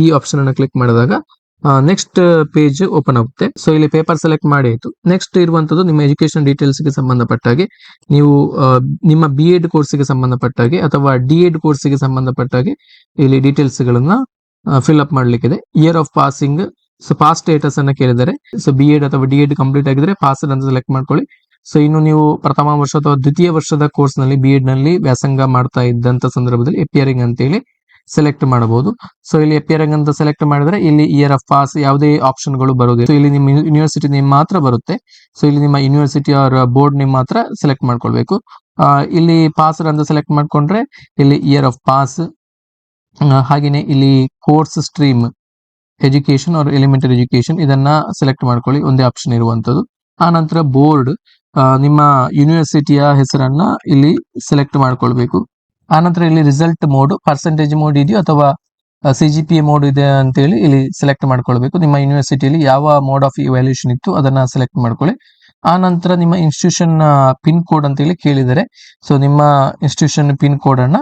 ಈ ಆಪ್ಷನ್ ಅನ್ನ ಕ್ಲಿಕ್ ಮಾಡಿದಾಗ ನೆಕ್ಸ್ಟ್ ಪೇಜ್ ಓಪನ್ ಆಗುತ್ತೆ. ಸೊ ಇಲ್ಲಿ ಪೇಪರ್ ಸೆಲೆಕ್ಟ್ ಮಾಡಿ ಆಯ್ತು. ನೆಕ್ಸ್ಟ್ ಇರುವಂತದ್ದು ನಿಮ್ಮ ಎಜುಕೇಶನ್ ಡೀಟೇಲ್ಸ್ಗೆ ಸಂಬಂಧಪಟ್ಟಾಗೆ, ನೀವು ನಿಮ್ಮ ಬಿ ಎಡ್ ಕೋರ್ಸ್ಗೆ ಸಂಬಂಧಪಟ್ಟಾಗೆ ಅಥವಾ ಡಿ ಎಡ್ ಕೋರ್ಸ್ಗೆ ಸಂಬಂಧಪಟ್ಟಾಗೆ ಇಲ್ಲಿ ಡೀಟೇಲ್ಸ್ ಗಳನ್ನ fill up ಮಾಡ್ಲಿಕ್ಕಿದೆ. Year of passing so pass status ಅನ್ನ ಕೇಳಿದರೆ ಸೊ ಬಿ ಎಡ್ ಅಥವಾ ಡಿ ಎಡ್ ಕಂಪ್ಲೀಟ್ ಆಗಿದ್ರೆ ಪಾಸ್ ಅಂತ ಸೆಲೆಕ್ಟ್ ಮಾಡ್ಕೊಳ್ಳಿ. ಸೊ ಇನ್ನು ನೀವು ಪ್ರಥಮ ವರ್ಷ ಅಥವಾ ದ್ವಿತೀಯ ವರ್ಷದ ಕೋರ್ಸ್ನಲ್ಲಿ ಬಿ ಎಡ್ನಲ್ಲಿ ವ್ಯಾಸಂಗ ಮಾಡ್ತಾ ಇದ್ದಂತ ಸಂದರ್ಭದಲ್ಲಿ ಎಪಿಯರಿಂಗ್ ಅಂತೇಳಿ ಸೆಲೆಕ್ಟ್ ಮಾಡಬಹುದು. ಸೊ ಇಲ್ಲಿ ಅಪಿಯರಂಗ್ ಅಂತ ಸೆಲೆಕ್ಟ್ ಮಾಡಿದ್ರೆ ಇಲ್ಲಿ ಇಯರ್ ಆಫ್ ಪಾಸ್ ಯಾವುದೇ ಆಪ್ಷನ್ಗಳು ಬರುವುದಿಲ್ಲ So, ಇಲ್ಲಿ ನಿಮ್ಮ ಯೂನಿವರ್ಸಿಟಿ ನೇಮ್ ಮಾತ್ರ ಬರುತ್ತೆ. ಸೊ ಇಲ್ಲಿ ನಿಮ್ಮ ಯೂನಿವರ್ಸಿಟಿ ಅವರ ಬೋರ್ಡ್ ನೇಮ್ ಮಾತ್ರ ಸೆಲೆಕ್ಟ್ ಮಾಡ್ಕೊಳ್ಬೇಕು. ಇಲ್ಲಿ ಪಾಸ್ ಅಂತ ಸೆಲೆಕ್ಟ್ ಮಾಡ್ಕೊಂಡ್ರೆ ಇಲ್ಲಿ ಇಯರ್ ಆಫ್ ಪಾಸ್ ಹಾಗೇನೆ ಇಲ್ಲಿ course stream education or elementary education ಇದನ್ನ ಸೆಲೆಕ್ಟ್ ಮಾಡ್ಕೊಳ್ಳಿ. ಒಂದೇ ಆಪ್ಷನ್ ಇರುವಂತದ್ದು ಆ ನಂತರ ಬೋರ್ಡ್ ನಿಮ್ಮ ಯೂನಿವರ್ಸಿಟಿಯ ಹೆಸರನ್ನ ಇಲ್ಲಿ ಸೆಲೆಕ್ಟ್ ಮಾಡ್ಕೊಳ್ಬೇಕು. ಆ ನಂತರ ಇಲ್ಲಿ ರಿಸಲ್ಟ್ ಮೋಡ್ ಪರ್ಸೆಂಟೇಜ್ ಮೋಡ್ ಇದೆಯೋ ಅಥವಾ ಸಿ ಜಿ ಪಿ ಮೋಡ್ ಇದೆ ಅಂತೇಳಿ ಇಲ್ಲಿ ಸೆಲೆಕ್ಟ್ ಮಾಡ್ಕೊಳ್ಬೇಕು. ನಿಮ್ಮ ಯೂನಿವರ್ಸಿಟಿಯಲ್ಲಿ ಯಾವ ಮೋಡ್ ಆಫ್ ಇವ್ಯಾಲ್ಯೂಷನ್ ಇತ್ತು ಅದನ್ನ ಸೆಲೆಕ್ಟ್ ಮಾಡ್ಕೊಳ್ಳಿ. ಆ ನಂತರ ನಿಮ್ಮ ಇನ್ಸ್ಟಿಟ್ಯೂಷನ್ ಪಿನ್ ಕೋಡ್ ಅಂತ ಹೇಳಿ ಕೇಳಿದರೆ ಸೊ ನಿಮ್ಮ ಇನ್ಸ್ಟಿಟ್ಯೂಷನ್ ಪಿನ್ ಕೋಡ್ ಅನ್ನ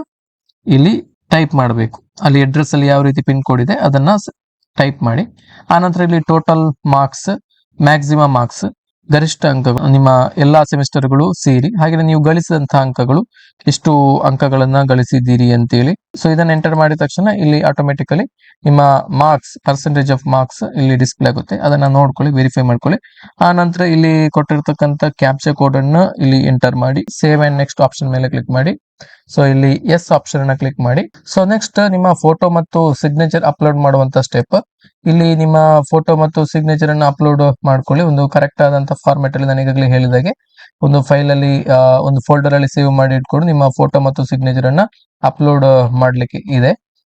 ಇಲ್ಲಿ ಟೈಪ್ ಮಾಡಬೇಕು. ಅಲ್ಲಿ ಅಡ್ರೆಸ್ ಅಲ್ಲಿ ಯಾವ ರೀತಿ ಪಿನ್ ಕೋಡ್ ಇದೆ ಅದನ್ನ ಟೈಪ್ ಮಾಡಿ. ಆ ನಂತರ ಇಲ್ಲಿ ಟೋಟಲ್ ಮಾರ್ಕ್ಸ್ ಮ್ಯಾಕ್ಸಿಮಮ್ ಮಾರ್ಕ್ಸ್ ಗರಿಷ್ಠ ಅಂಕಗಳು, ನಿಮ್ಮ ಎಲ್ಲಾ ಸೆಮಿಸ್ಟರ್ಗಳು ಸೇರಿ ಹಾಗೆ ನೀವು ಗಳಿಸಿದಂತಹ ಅಂಕಗಳು ಎಷ್ಟು ಅಂಕಗಳನ್ನ ಗಳಿಸಿದ್ದೀರಿ ಅಂತೇಳಿ. ಸೊ ಇದನ್ನ ಎಂಟರ್ ಮಾಡಿದ ತಕ್ಷಣ ಇಲ್ಲಿ ಆಟೋಮೆಟಿಕಲಿ ನಿಮ್ಮ ಮಾರ್ಕ್ಸ್ ಪರ್ಸೆಂಟೇಜ್ ಆಫ್ ಮಾರ್ಕ್ಸ್ ಇಲ್ಲಿ ಡಿಸ್ಪ್ಲೇ ಆಗುತ್ತೆ. ಅದನ್ನ ನೋಡ್ಕೊಳ್ಳಿ ವೆರಿಫೈ ಮಾಡ್ಕೊಳ್ಳಿ. ಆ ನಂತರ ಇಲ್ಲಿ ಕೊಟ್ಟಿರ್ತಕ್ಕಂಥ ಕ್ಯಾಪ್ಚರ್ ಕೋಡ್ ಅನ್ನು ಇಲ್ಲಿ ಎಂಟರ್ ಮಾಡಿ ಸೇವ್ ಅಂಡ್ ನೆಕ್ಸ್ಟ್ ಆಪ್ಷನ್ ಮೇಲೆ ಕ್ಲಿಕ್ ಮಾಡಿ. ಸೊ ಇಲ್ಲಿ ಎಸ್ ಆಪ್ಷನ್ ಅನ್ನ ಕ್ಲಿಕ್ ಮಾಡಿ. ಸೊ ನೆಕ್ಸ್ಟ್ ನಿಮ್ಮ ಫೋಟೋ ಮತ್ತು ಸಿಗ್ನೇಚರ್ ಅಪ್ಲೋಡ್ ಮಾಡುವಂತ ಸ್ಟೆಪ್ ಇಲ್ಲಿ ನಿಮ್ಮ ಫೋಟೋ ಮತ್ತು ಸಿಗ್ನೇಚರ್ ಅನ್ನ ಅಪ್ಲೋಡ್ ಮಾಡ್ಕೊಳ್ಳಿ. ಒಂದು ಕರೆಕ್ಟ್ ಆದಂತ ಫಾರ್ಮೆಟ್ ಅಲ್ಲಿ ನಾನು ಈಗಾಗಲೇ ಹೇಳಿದಾಗೆ. ಒಂದು ಫೈಲ್ ಅಲ್ಲಿ ಒಂದು ಫೋಲ್ಡರ್ ಅಲ್ಲಿ ಸೇವ್ ಮಾಡಿ ಇಟ್ಕೊಂಡು ನಿಮ್ಮ ಫೋಟೋ ಮತ್ತು ಸಿಗ್ನೇಚರ್ ಅನ್ನ ಅಪ್ಲೋಡ್ ಮಾಡ್ಲಿಕ್ಕೆ ಇದೆ.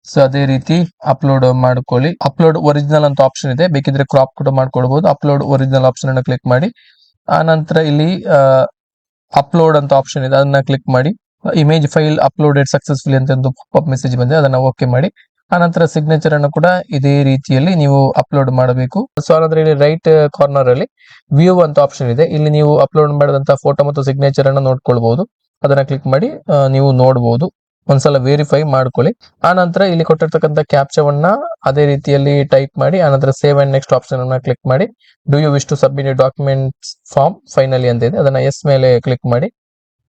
ಸೊ ಅದೇ ರೀತಿ ಅಪ್ಲೋಡ್ ಮಾಡ್ಕೊಳ್ಳಿ. ಅಪ್ಲೋಡ್ ಒರಿಜಿನಲ್ ಅಂತ ಆಪ್ಷನ್ ಇದೆ. ಬೇಕಿದ್ರೆ ಕ್ರಾಪ್ ಕೂಡ ಮಾಡ್ಕೊಳ್ಬಹುದು ಅಪ್ಲೋಡ್ ಒರಿಜಿನಲ್ ಆಪ್ಷನ್ ಅನ್ನ ಕ್ಲಿಕ್ ಮಾಡಿ. ಆ ನಂತರ ಇಲ್ಲಿ ಅಪ್ಲೋಡ್ ಅಂತ ಆಪ್ಷನ್ ಇದೆ. ಅದನ್ನ ಕ್ಲಿಕ್ ಮಾಡಿ. ಇಮೇಜ್ ಫೈಲ್ ಅಪ್ಲೋಡೆಡ್ ಸಕ್ಸಸ್ಫುಲಿ ಅಂತ ಒಂದು ಪಾಪ್ ಮೆಸೇಜ್ ಬಂದಿದೆ. ಅದನ್ನ ಓಕೆ ಮಾಡಿ. ಆನಂತರ ಸಿಗ್ನೇಚರ್ ಅನ್ನು ಕೂಡ ಇದೇ ರೀತಿಯಲ್ಲಿ ನೀವು ಅಪ್ಲೋಡ್ ಮಾಡಬೇಕು. ಸೊ ಆನಂತರ ಇಲ್ಲಿ ರೈಟ್ ಕಾರ್ನರ್ ಅಲ್ಲಿ ವ್ಯೂ ಅಂತ ಆಪ್ಷನ್ ಇದೆ. ಇಲ್ಲಿ ನೀವು ಅಪ್ಲೋಡ್ ಮಾಡಿದಂತ ಫೋಟೋ ಮತ್ತು ಸಿಗ್ನೇಚರ್ ಅನ್ನು ನೋಡ್ಕೊಳ್ಬಹುದು ಅದನ್ನ ಕ್ಲಿಕ್ ಮಾಡಿ ನೀವು ನೋಡಬಹುದು ಒಂದ್ಸಲ ವೆರಿಫೈ ಮಾಡ್ಕೊಳ್ಳಿ. ಆ ನಂತರ ಇಲ್ಲಿ ಕೊಟ್ಟಿರ್ತಕ್ಕಂಥ ಕ್ಯಾಪ್ಚವನ್ನ ಅದೇ ರೀತಿಯಲ್ಲಿ ಟೈಪ್ ಮಾಡಿ, ಆನಂತರ ಸೇವ್ ಅಂಡ್ ನೆಕ್ಸ್ಟ್ ಆಪ್ಷನ್ ಅನ್ನ ಕ್ಲಿಕ್ ಮಾಡಿ do you wish to submit documents form finally ಅಂತ ಇದೆ. ಅದನ್ನ ಎಸ್ ಮೇಲೆ ಕ್ಲಿಕ್ ಮಾಡಿ.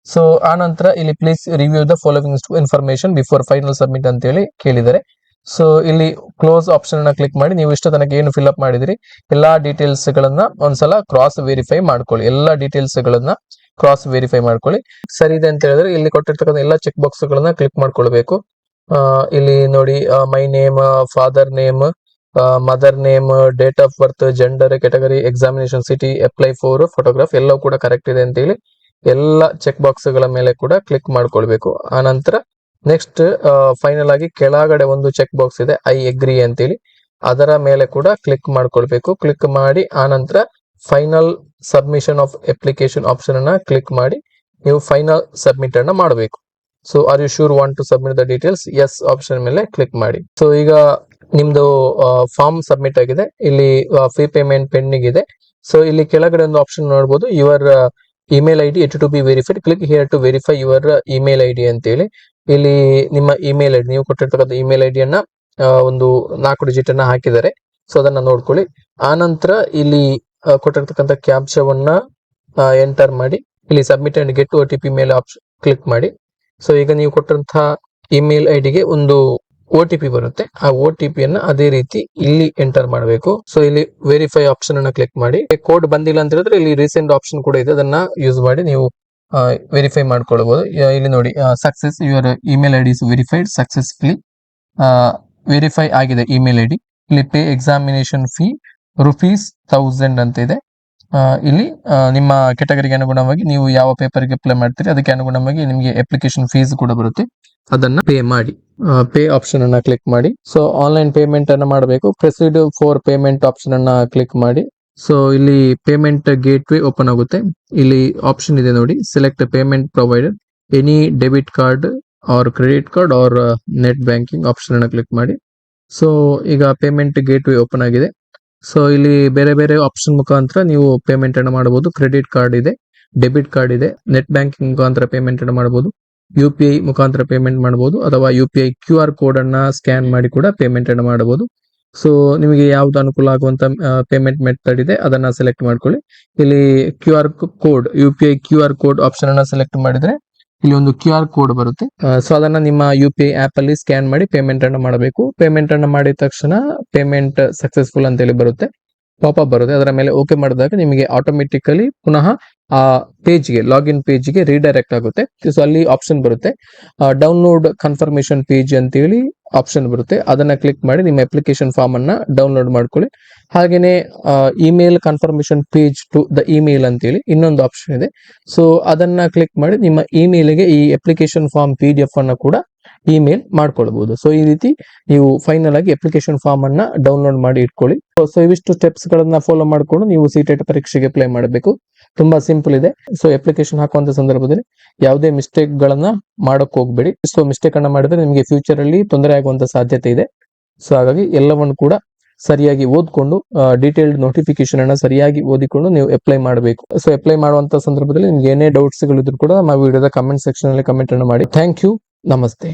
ಸೊ ಆ ನಂತರ ಇಲ್ಲಿ please review the following information before final submit ಅಂತ ಹೇಳಿ ಕೇಳಿದ್ದಾರೆ ಸೊ ಇಲ್ಲಿ ಕ್ಲೋಸ್ ಆಪ್ಷನ್ ಅನ್ನ ಕ್ಲಿಕ್ ಮಾಡಿ ನೀವು ಇಷ್ಟು ತನಕ ಏನು ಫಿಲ್ ಅಪ್ ಮಾಡಿದಿರಿ, ಎಲ್ಲಾ ಡೀಟೇಲ್ಸ್ ಗಳನ್ನ ಒಂದ್ಸಲ ಕ್ರಾಸ್ ವೆರಿಫೈ ಮಾಡ್ಕೊಳ್ಳಿ. ಎಲ್ಲಾ ಡೀಟೇಲ್ಸ್ ಗಳನ್ನ ಕ್ರಾಸ್ ವೆರಿಫೈ ಮಾಡ್ಕೊಳ್ಳಿ. ಸರಿ ಇದೆ ಅಂತ ಹೇಳಿದ್ರೆ ಇಲ್ಲಿ ಕೊಟ್ಟಿರ್ತಕ್ಕಂಥ ಎಲ್ಲಾ ಚೆಕ್ ಬಾಕ್ಸ್ ಗಳನ್ನ ಕ್ಲಿಕ್ ಮಾಡ್ಕೊಳ್ಬೇಕು. ಇಲ್ಲಿ ನೋಡಿ my name father name mother name date of birth gender category examination city apply for photograph ಎಲ್ಲವೂ ಕೂಡ ಕರೆಕ್ಟ್ ಇದೆ ಅಂತ ಹೇಳಿ ಎಲ್ಲ ಚೆಕ್ ಬಾಕ್ಸ್ಗಳ ಮೇಲೆ ಕೂಡ ಕ್ಲಿಕ್ ಮಾಡ್ಕೊಳ್ಬೇಕು. ಆ ನಂತರ ನೆಕ್ಸ್ಟ್ ಫೈನಲ್ ಆಗಿ ಕೆಳಗಡೆ ಒಂದು ಚೆಕ್ ಬಾಕ್ಸ್ ಇದೆ. ಐ ಎಗ್ರಿ ಅಂತೇಳಿ. ಅದರ ಮೇಲೆ ಕೂಡ ಕ್ಲಿಕ್ ಮಾಡ್ಕೊಳ್ಬೇಕು. ಕ್ಲಿಕ್ ಮಾಡಿ ಆ ನಂತರ final submission of application option ಅನ್ನ ಕ್ಲಿಕ್ ಮಾಡಿ, ನೀವು ಫೈನಲ್ ಸಬ್ಮಿಟ್ ಅನ್ನ ಮಾಡಬೇಕು. So are you sure want to submit the details yes option ಮೇಲೆ ಕ್ಲಿಕ್ ಮಾಡಿ. ಸೊ ಈಗ ನಿಮ್ದು ಫಾರ್ಮ್ ಸಬ್ಮಿಟ್ ಆಗಿದೆ. ಇಲ್ಲಿ ಫೀ ಪೇಮೆಂಟ್ ಪೆಂಡಿಂಗ್ ಇದೆ. ಸೊ ಇಲ್ಲಿ ಕೆಳಗಡೆ ಒಂದು ಆಪ್ಷನ್ ನೋಡಬಹುದು your email I D yet to be verified click here to verify your email I D ಅಂತೇಳಿ. ಇಲ್ಲಿ ನಿಮ್ಮ ಇಮೇಲ್ ಐ ಡಿ ನೀವು ಕೊಟ್ಟಿರ್ತಕ್ಕಂಥ ಇಮೇಲ್ ಐ ಡಿಯನ್ನ ಒಂದು ನಾಲ್ಕು ಡಿಜಿಟ್ ಅನ್ನ ಹಾಕಿದ್ದಾರೆ. ಸೊ ಅದನ್ನ ನೋಡ್ಕೊಳ್ಳಿ. ಆ ನಂತರ ಇಲ್ಲಿ ಕೊಟ್ಟಿರ್ತಕ್ಕಂಥ ಕ್ಯಾಪ್ಚವನ್ನ ಎಂಟರ್ ಮಾಡಿ, ಇಲ್ಲಿ submit and get O T P ಮೇಲೆ ಆಪ್ಷನ್ ಕ್ಲಿಕ್ ಮಾಡಿ. ಸೊ ಈಗ ನೀವು ಕೊಟ್ಟಂತಹ ಇಮೇಲ್ ಐ ಡಿಗೆ ಒಂದು ಒ ಟಿ ಪಿ ಬರುತ್ತೆ. ಆ ಒ ಟಿ ಪಿ ಅನ್ನ ಅದೇ ರೀತಿ ಇಲ್ಲಿ ಎಂಟರ್ ಮಾಡಬೇಕು. ಸೊ ಇಲ್ಲಿ ವೆರಿಫೈ ಆಪ್ಷನ್ ಅನ್ನ ಕ್ಲಿಕ್ ಮಾಡಿ. ಕೋಡ್ ಬಂದಿಲ್ಲ ಅಂತ ಹೇಳಿದ್ರೆ ಇಲ್ಲಿ ರೀಸೆಂಟ್ ಆಪ್ಷನ್ ಕೂಡ ಇದೆ. ಅದನ್ನ ಯೂಸ್ ಮಾಡಿ ನೀವು ವೆರಿಫೈ ಮಾಡ್ಕೊಳ್ಬಹುದು ಇಲ್ಲಿ ನೋಡಿ success your email I D is verified successfully verify ಆಗಿದೆ ಇಮೇಲ್ ಐ ಡಿ ಇಲ್ಲಿ pay examination fee rupees thousand ಅಂತ ಇದೆ. ಇಲ್ಲಿ ನಿಮ್ಮ ಕೆಟಗರಿಗೆ ಅನುಗುಣವಾಗಿ ನೀವು ಯಾವ ಪೇಪರ್ಗೆ ಅಪ್ಲೈ ಮಾಡ್ತೀರಿ, ಅದಕ್ಕೆ ಅನುಗುಣವಾಗಿ ನಿಮಗೆ ಅಪ್ಲಿಕೇಶನ್ ಫೀಸ್ ಕೂಡ ಬರುತ್ತೆ. ಅದನ್ನ ಪೇ ಮಾಡಿ ಪೇ ಆಪ್ಷನ್ ಅನ್ನ ಕ್ಲಿಕ್ ಮಾಡಿ. ಸೊ ಆನ್ಲೈನ್ ಪೇಮೆಂಟ್ ಅನ್ನ ಮಾಡಬೇಕು. ಪ್ರೊಸೀಡ್ ಫಾರ್ ಪೇಮೆಂಟ್ ಆಪ್ಷನ್ ಅನ್ನ ಕ್ಲಿಕ್ ಮಾಡಿ. ಸೊ ಇಲ್ಲಿ ಪೇಮೆಂಟ್ ಗೇಟ್ ವೇ ಓಪನ್ ಆಗುತ್ತೆ. ಇಲ್ಲಿ ಆಪ್ಷನ್ ಇದೆ ನೋಡಿ. Select payment provider any debit card or credit card or net banking option ಅನ್ನ ಕ್ಲಿಕ್ ಮಾಡಿ. ಸೊ ಈಗ ಪೇಮೆಂಟ್ ಗೇಟ್ ವೇ ಓಪನ್ ಆಗಿದೆ. ಸೊ ಇಲ್ಲಿ ಬೇರೆ ಬೇರೆ ಆಪ್ಷನ್ ಮುಖಾಂತರ ನೀವು ಪೇಮೆಂಟ್ ಅನ್ನು ಮಾಡಬಹುದು. ಕ್ರೆಡಿಟ್ ಕಾರ್ಡ್ ಇದೆ ಡೆಬಿಟ್ ಕಾರ್ಡ್ ಇದೆ ನೆಟ್ ಬ್ಯಾಂಕಿಂಗ್ ಮುಖಾಂತರ ಪೇಮೆಂಟ್ ಅನ್ನು ಮಾಡಬಹುದು. ಯು ಪಿ ಐ ಮುಖಾಂತರ ಪೇಮೆಂಟ್ ಮಾಡಬಹುದು. ಅಥವಾ U P I Q R code ಅನ್ನ ಸ್ಕ್ಯಾನ್ ಮಾಡಿ ಕೂಡ ಪೇಮೆಂಟ್ ಅನ್ನು ಮಾಡಬಹುದು. ಸೊ ನಿಮಗೆ ಯಾವ್ದು ಅನುಕೂಲ ಆಗುವಂತ ಪೇಮೆಂಟ್ ಮೆಥಡ್ ಇದೆ, ಅದನ್ನ ಸೆಲೆಕ್ಟ್ ಮಾಡ್ಕೊಳ್ಳಿ. ಇಲ್ಲಿ Q R code U P I Q R code option ಅನ್ನ ಸೆಲೆಕ್ಟ್ ಮಾಡಿದ್ರೆ, ಇಲ್ಲಿ ಒಂದು ಕ್ಯೂ ಆರ್ ಕೋಡ್ ಬರುತ್ತೆ. ಸೊ ಅದನ್ನ ನಿಮ್ಮ ಯು ಪಿ ಐ ಆಪ್ ಅಲ್ಲಿ ಸ್ಕ್ಯಾನ್ ಮಾಡಿ ಪೇಮೆಂಟ್ ಅನ್ನು ಮಾಡಬೇಕು. ಪೇಮೆಂಟ್ ಅನ್ನು ಮಾಡಿದ ತಕ್ಷಣ ಪೇಮೆಂಟ್ ಸಕ್ಸಸ್ಫುಲ್ ಅಂತ ಹೇಳಿ ಬರುತ್ತೆ. ಪಾಪಪ್ ಬರುತ್ತೆ. ಅದರ ಮೇಲೆ ಓಕೆ ಮಾಡಿದಾಗ ನಿಮಗೆ ಆಟೋಮೆಟಿಕಲಿ ಪುನಃ ಆ ಪೇಜ್ಗೆ ಲಾಗಿನ್ ಪೇಜ್ಗೆ ರೀಡೈರೆಕ್ಟ್ ಆಗುತ್ತೆ. ಸೊ ಅಲ್ಲಿ ಆಪ್ಷನ್ ಬರುತ್ತೆ. ಡೌನ್ಲೋಡ್ ಕನ್ಫರ್ಮೇಶನ್ ಪೇಜ್ ಅಂತೇಳಿ ಆಪ್ಷನ್ ಬರುತ್ತೆ. ಅದನ್ನ ಕ್ಲಿಕ್ ಮಾಡಿ ನಿಮ್ಮ ಅಪ್ಲಿಕೇಶನ್ ಫಾರ್ಮ್ ಅನ್ನ ಡೌನ್ಲೋಡ್ ಮಾಡ್ಕೊಳ್ಳಿ. ಹಾಗೇನೆ email confirmation page to the email ಅಂತೇಳಿ ಇನ್ನೊಂದು ಆಪ್ಷನ್ ಇದೆ. ಸೊ ಅದನ್ನ ಕ್ಲಿಕ್ ಮಾಡಿ ನಿಮ್ಮ ಇಮೇಲ್ಗೆ ಈ application form P D F ಅನ್ನ ಕೂಡ ಇಮೇಲ್ ಮಾಡ್ಕೊಳ್ಬಹುದು ಸೊ ಈ ರೀತಿ ನೀವು ಫೈನಲ್ ಆಗಿ ಅಪ್ಲಿಕೇಶನ್ ಫಾರ್ಮ್ ಅನ್ನ ಡೌನ್ಲೋಡ್ ಮಾಡಿ ಇಟ್ಕೊಳ್ಳಿ. ಸೊ ಇವಿಷ್ಟು ಸ್ಟೆಪ್ಸ್ ಗಳನ್ನ ಫಾಲೋ ಮಾಡ್ಕೊಂಡು ನೀವು ಸಿಟೆಟ್ ಪರೀಕ್ಷೆಗೆ ಅಪ್ಲೈ ಮಾಡಬೇಕು. ತುಂಬಾ ಸಿಂಪಲ್ ಇದೆ. ಸೊ ಅಪ್ಲಿಕೇಶನ್ ಹಾಕುವಂತ ಸಂದರ್ಭದಲ್ಲಿ ಯಾವುದೇ ಮಿಸ್ಟೇಕ್ ಗಳನ್ನ ಮಾಡಕ್ ಹೋಗ್ಬೇಡಿ. ಸೊ ಮಿಸ್ಟೇಕ್ ಅನ್ನ ಮಾಡಿದ್ರೆ ನಿಮಗೆ ಫ್ಯೂಚರ್ ಅಲ್ಲಿ ತೊಂದರೆ ಆಗುವಂತ ಸಾಧ್ಯತೆ ಇದೆ. ಸೊ ಹಾಗಾಗಿ ಎಲ್ಲವನ್ನು ಕೂಡ ಸರಿಯಾಗಿ ಓದ್ಕೊಂಡು ಡೀಟೇಲ್ಡ್ ನೋಟಿಫಿಕೇಶನ್ ಅನ್ನ ಸರಿಯಾಗಿ ಓದಿಕೊಂಡು ನೀವು ಅಪ್ಲೈ ಮಾಡಬೇಕು. ಸೊ ಅಪ್ಲೈ ಮಾಡುವಂತ ಸಂದರ್ಭದಲ್ಲಿ ನಿಮ್ಗೆ ಏನೇ ಡೌಟ್ಸ್ ಗಳಿದ್ರು ಕೂಡ ನಮ್ಮ ವಿಡಿಯೋದ ಕಮೆಂಟ್ ಸೆಕ್ಷನ್ ಅಲ್ಲಿ ಕಮೆಂಟ್ ಅನ್ನು ಮಾಡಿ. ಥ್ಯಾಂಕ್ ಯು ನಮಸ್ತೆ.